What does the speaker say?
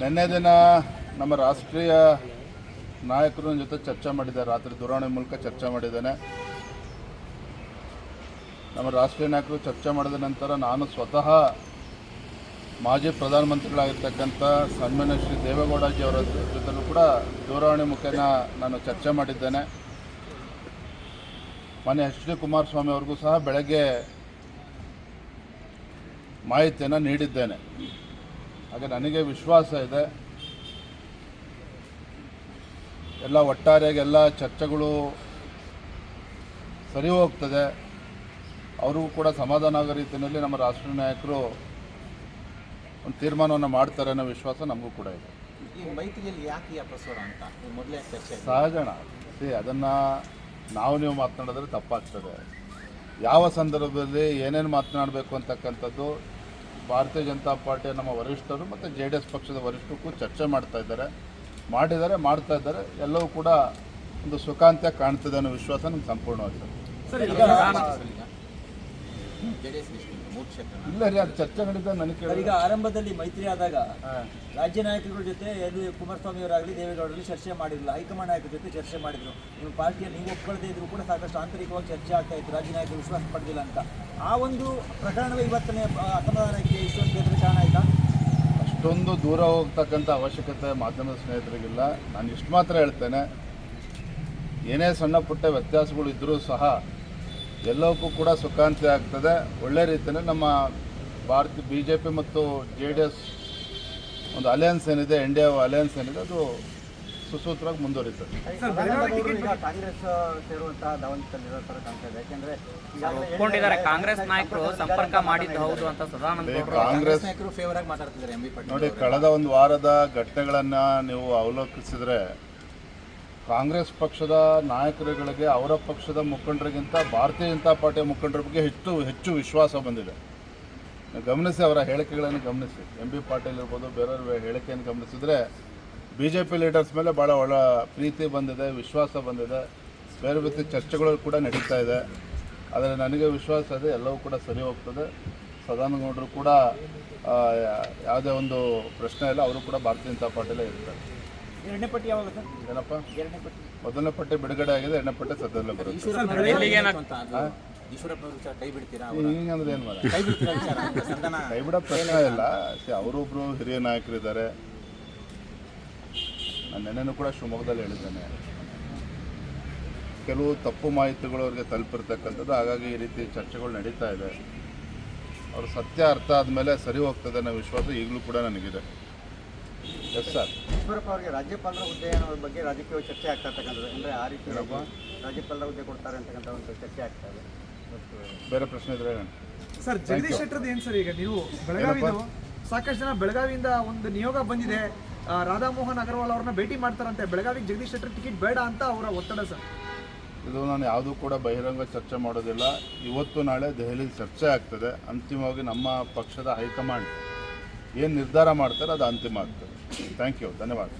ನಿನ್ನೆ ದಿನ ನಮ್ಮ ರಾಷ್ಟ್ರೀಯ ನಾಯಕರ ಜೊತೆ ಚರ್ಚೆ ಮಾಡಿದ್ದಾರೆ. ರಾತ್ರಿ ದೂರವಾಣಿ ಮೂಲಕ ಚರ್ಚೆ ಮಾಡಿದ್ದೇನೆ. ನಮ್ಮ ರಾಷ್ಟ್ರೀಯ ನಾಯಕರು ಚರ್ಚೆ ಮಾಡಿದ ನಂತರ ನಾನು ಸ್ವತಃ ಮಾಜಿ ಪ್ರಧಾನಮಂತ್ರಿಗಳಾಗಿರ್ತಕ್ಕಂಥ ಸನ್ಮಾನ್ಯ ಶ್ರೀ ದೇವೇಗೌಡಜಿ ಅವರ ಜೊತೆಲೂ ಕೂಡ ದೂರವಾಣಿ ಮುಖೇನ ನಾನು ಚರ್ಚೆ ಮಾಡಿದ್ದೇನೆ. ಮಾನ್ಯ ಎಚ್ ಡಿ ಕುಮಾರಸ್ವಾಮಿ ಅವ್ರಿಗೂ ಸಹ ಬೆಳಗ್ಗೆ ಮಾಹಿತಿಯನ್ನು ನೀಡಿದ್ದೇನೆ. ಹಾಗೆ ನನಗೆ ವಿಶ್ವಾಸ ಇದೆ. ಎಲ್ಲ ಒಟ್ಟಾರೆಯಾಗಿ ಎಲ್ಲ ಚರ್ಚೆಗಳು ಸರಿ ಹೋಗ್ತದೆ. ಅವರಿಗೂ ಕೂಡ ಸಮಾಧಾನ ಆಗೋ ರೀತಿಯಲ್ಲಿ ನಮ್ಮ ರಾಷ್ಟ್ರೀಯ ನಾಯಕರು ಒಂದು ತೀರ್ಮಾನವನ್ನು ಮಾಡ್ತಾರೆ ಅನ್ನೋ ವಿಶ್ವಾಸ ನಮಗೂ ಕೂಡ ಇದೆ. ಸಹಜಣ. ಸಿ ಅದನ್ನು ನಾವು ನೀವು ಮಾತನಾಡಿದ್ರೆ ತಪ್ಪಾಗ್ತದೆ. ಯಾವ ಸಂದರ್ಭದಲ್ಲಿ ಏನೇನು ಮಾತನಾಡಬೇಕು ಅಂತಕ್ಕಂಥದ್ದು ಭಾರತೀಯ ಜನತಾ ಪಾರ್ಟಿಯ ನಮ್ಮ ವರಿಷ್ಠರು ಮತ್ತು ಜೆ ಡಿ ಎಸ್ ಪಕ್ಷದ ವರಿಷ್ಠರು ಕೂಡ ಚರ್ಚೆ ಮಾಡ್ತಾ ಇದ್ದಾರೆ ಮಾಡಿದ್ದಾರೆ ಮಾಡ್ತಾ ಇದ್ದಾರೆ. ಎಲ್ಲವೂ ಕೂಡ ಒಂದು ಸುಖಾಂತ್ಯ ಕಾಣ್ತಿದೆ ಅನ್ನೋ ವಿಶ್ವಾಸ ನಮ್ಗೆ ಸಂಪೂರ್ಣವಾಗಿದೆ ಇಲ್ಲ ರೀ ಅದು ಚರ್ಚೆ ನಡೀತಾ ನನಗೆ ಕೇಳಿ ಈಗ ಆರಂಭದಲ್ಲಿ ಮೈತ್ರಿ ಆದಾಗ ರಾಜ್ಯ ನಾಯಕರುಗಳ ಜೊತೆ ಯಡಿ ಕುಮಾರಸ್ವಾಮಿ ಅವರಾಗಲಿ ದೇವೇಗೌಡರಲ್ಲಿ ಚರ್ಚೆ ಮಾಡಿಲ್ಲ ಹೈಕಮಾಂಡ್ ನಾಯಕರ ಜೊತೆ ಚರ್ಚೆ ಮಾಡಿದ್ರು. ನಿಮ್ಮ ಪಾರ್ಟಿಯ ನೀವು ಒಪ್ಕೊಳ್ಳದೇ ಇದ್ರು ಕೂಡ ಸಾಕಷ್ಟು ಆಂತರಿಕವಾಗಿ ಚರ್ಚೆ ಆಗ್ತಾ ಇತ್ತು. ರಾಜ್ಯ ನಾಯಕರು ವಿಶ್ವಾಸ ಪಡೆದಿಲ್ಲ ಅಂತ. ಆ ಒಂದು ಪ್ರಕರಣವೇ ಇವತ್ತನೇ ಅಸಮಾಧಾನಕ್ಕೆ ಇಷ್ಟೊಂದು ಗೆದ್ರೆ ಕಾರಣ ಆಯ್ತಾ? ಅಷ್ಟೊಂದು ದೂರ ಹೋಗ್ತಕ್ಕಂಥ ಅವಶ್ಯಕತೆ ಮಾಧ್ಯಮದ ಸ್ನೇಹಿತರಿಗಿಲ್ಲ. ನಾನು ಇಷ್ಟು ಮಾತ್ರ ಹೇಳ್ತೇನೆ, ಏನೇ ಸಣ್ಣ ಪುಟ್ಟ ವ್ಯತ್ಯಾಸಗಳು ಇದ್ದರೂ ಸಹ ಎಲ್ಲವಕ್ಕೂ ಕೂಡ ಸುಖಾಂತಿ ಆಗ್ತದೆ. ಒಳ್ಳೆ ರೀತಿಯಲ್ಲಿ ನಮ್ಮ ಭಾರತ ಬಿ ಜೆ ಪಿ ಮತ್ತು ಜೆ ಡಿ ಎಸ್ ಒಂದು ಅಲಯನ್ಸ್ ಏನಿದೆ, ಎನ್ ಡಿ ಎ ಅಲಯನ್ಸ್ ಏನಿದೆ, ಅದು ಸುಸೂತ್ರವಾಗಿ ಮುಂದುವರಿತದೆ ಕಾಂಗ್ರೆಸ್ ಸೇರುವಂತ ದಾವಂತಲ್ಲಿರೋ ತರ ಕಾಣ್ತಾ ಇದೆ. ಯಾಕೆಂದ್ರೆ ಒಪ್ಕೊಂಡಿದ್ದಾರೆ. ಕಾಂಗ್ರೆಸ್ ನಾಯಕರು ಸಂಪರ್ಕ ಮಾಡಿದ್ದು ಹೌದು ಅಂತ ಸದಾನಂದ ಕಾಂಗ್ರೆಸ್ ನಾಯಕರು ಫೇವರ್ ಆಗಿ ಮಾತಾಡ್ತಿದ್ದಾರೆ ಎಂ ಬಿ ಪಾಟೀಲ್ ನೋಡಿ ಕಳೆದ ಒಂದು ವಾರದ ಘಟನೆಗಳನ್ನು ನೀವು ಅವಲೋಕಿಸಿದ್ರೆ ಕಾಂಗ್ರೆಸ್ ಪಕ್ಷದ ನಾಯಕರುಗಳಿಗೆ ಅವರ ಪಕ್ಷದ ಮುಖಂಡರಿಗಿಂತ ಭಾರತೀಯ ಜನತಾ ಪಾರ್ಟಿಯ ಮುಖಂಡರ ಬಗ್ಗೆ ಹೆಚ್ಚು ಹೆಚ್ಚು ವಿಶ್ವಾಸ ಬಂದಿದೆ. ಗಮನಿಸಿ ಅವರ ಹೇಳಿಕೆಗಳನ್ನು ಗಮನಿಸಿ. ಎಂ ಬಿ ಪಾಟೀಲ್ ಇರ್ಬೋದು ಬೇರೆಯವ್ರ ಹೇಳಿಕೆಯನ್ನು ಗಮನಿಸಿದರೆ ಬಿ ಜೆ ಪಿ ಲೀಡರ್ಸ್ ಮೇಲೆ ಭಾಳ ಒಳ ಪ್ರೀತಿ ಬಂದಿದೆ ವಿಶ್ವಾಸ ಬಂದಿದೆ. ಬೇರೆ ಬೇರೆ ಚರ್ಚೆಗಳು ಕೂಡ ನಡೀತಾ ಇದೆ. ಆದರೆ ನನಗೆ ವಿಶ್ವಾಸ ಇದೆ ಎಲ್ಲವೂ ಕೂಡ ಸರಿ ಹೋಗ್ತದೆ. ಸದಾನಗೌಡರು ಕೂಡ ಆ, ಯಾವುದೇ ಒಂದು ಪ್ರಶ್ನೆ ಇಲ್ಲ ಅವರು ಕೂಡ ಭಾರತೀಯ ಜನತಾ ಪಾರ್ಟಿಲೇ ಇರ್ತಾರೆ. ಎರಡನೇ ಪಟ್ಟಿ ಯಾವಾಗ ಸರ್? ಏನಪ್ಪ? ಎರಡನೇ ಪಟ್ಟಿ. ಮೊದಲನೇ ಪಟ್ಟಿ ಬಿಡುಗಡೆ ಆಗಿದೆ ಎರಡನೇ ಪಟ್ಟಿ ಸದ್ಯದಲ್ಲೇ ಬರುತ್ತೆ. ಎಲ್ಲಿಗೆ ಏನು ಕೈ ಮಾಡ ಬಿಡೋ ಪ್ರಶ್ನೆ ಇಲ್ಲ. ಅವರೊಬ್ರು ಹಿರಿಯ ನಾಯಕರಿದ್ದಾರೆ. ನಾನು ನೆನ್ನೆನೂ ಕೂಡ ಶಿವಮೊಗ್ಗದಲ್ಲಿ ಹೇಳಿದ್ದೇನೆ. ಕೆಲವು ತಪ್ಪು ಮಾಹಿತಿಗಳು ಅವ್ರಿಗೆ ತಲುಪಿರ್ತಕ್ಕಂಥದ್ದು ಹಾಗಾಗಿ ಈ ರೀತಿ ಚರ್ಚೆಗಳು ನಡೀತಾ ಇದೆ. ಅವ್ರ ಸತ್ಯ ಅರ್ಥ ಆದಮೇಲೆ ಸರಿ ಹೋಗ್ತದೆ ಅನ್ನೋ ವಿಶ್ವಾಸ ಈಗಲೂ ಕೂಡ ನನಗಿದೆ. ಎಸ್ ಸರ್ ಈಶ್ವರಪ್ಪ ಅವರಿಗೆ ರಾಜ್ಯಪಾಲರ ಹುದ್ದೆ ಅನ್ನೋ ಬಗ್ಗೆ ರಾಜಕೀಯ ಚರ್ಚೆ ಆಗ್ತಾ ಇರ್ತಕ್ಕಂಥದ್ದು. ಅಂದರೆ ಆ ರೀತಿ ರಾಜ್ಯಪಾಲರ ಹುದ್ದೆ ಕೊಡ್ತಾರೆ ಅಂತಕ್ಕಂಥ ಒಂದು ಚರ್ಚೆ ಆಗ್ತಾ ಇದೆ. ಬೇರೆ ಪ್ರಶ್ನೆ ಇದ್ರೆ. ಸರ್ ಜಗದೀಶ್ ಶೆಟ್ಟರ್ದು ಏನು ಸರ್ ಈಗ ನೀವು ಬೆಳಗಾವಿ ಸಾಕಷ್ಟು ಜನ ಬೆಳಗಾವಿಯಿಂದ ಒಂದು ನಿಯೋಗ ಬಂದಿದೆ. ರಾಧಾಮೋಹನ್ ಅಗರ್ವಾಲ್ ಅವ್ರನ್ನ ಭೇಟಿ ಮಾಡ್ತಾರಂತೆ. ಬೆಳಗಾವಿ ಜಗದೀಶ್ ಶೆಟ್ಟರ್ ಟಿಕೆಟ್ ಬೇಡ ಅಂತ ಅವರ ಒತ್ತಡ ಸರ್. ಇದು ನಾನು ಯಾವುದೂ ಕೂಡ ಬಹಿರಂಗ ಚರ್ಚೆ ಮಾಡೋದಿಲ್ಲ. ಇವತ್ತು ನಾಳೆ ದೆಹಲಿಯಲ್ಲಿ ಚರ್ಚೆ ಆಗ್ತದೆ. ಅಂತಿಮವಾಗಿ ನಮ್ಮ ಪಕ್ಷದ ಹೈಕಮಾಂಡ್ ಏನು ನಿರ್ಧಾರ ಮಾಡ್ತಾರೆ ಅದು ಅಂತಿಮ ಆಗ್ತದೆ. ಥ್ಯಾಂಕ್ ಯು ಧನ್ಯವಾದ.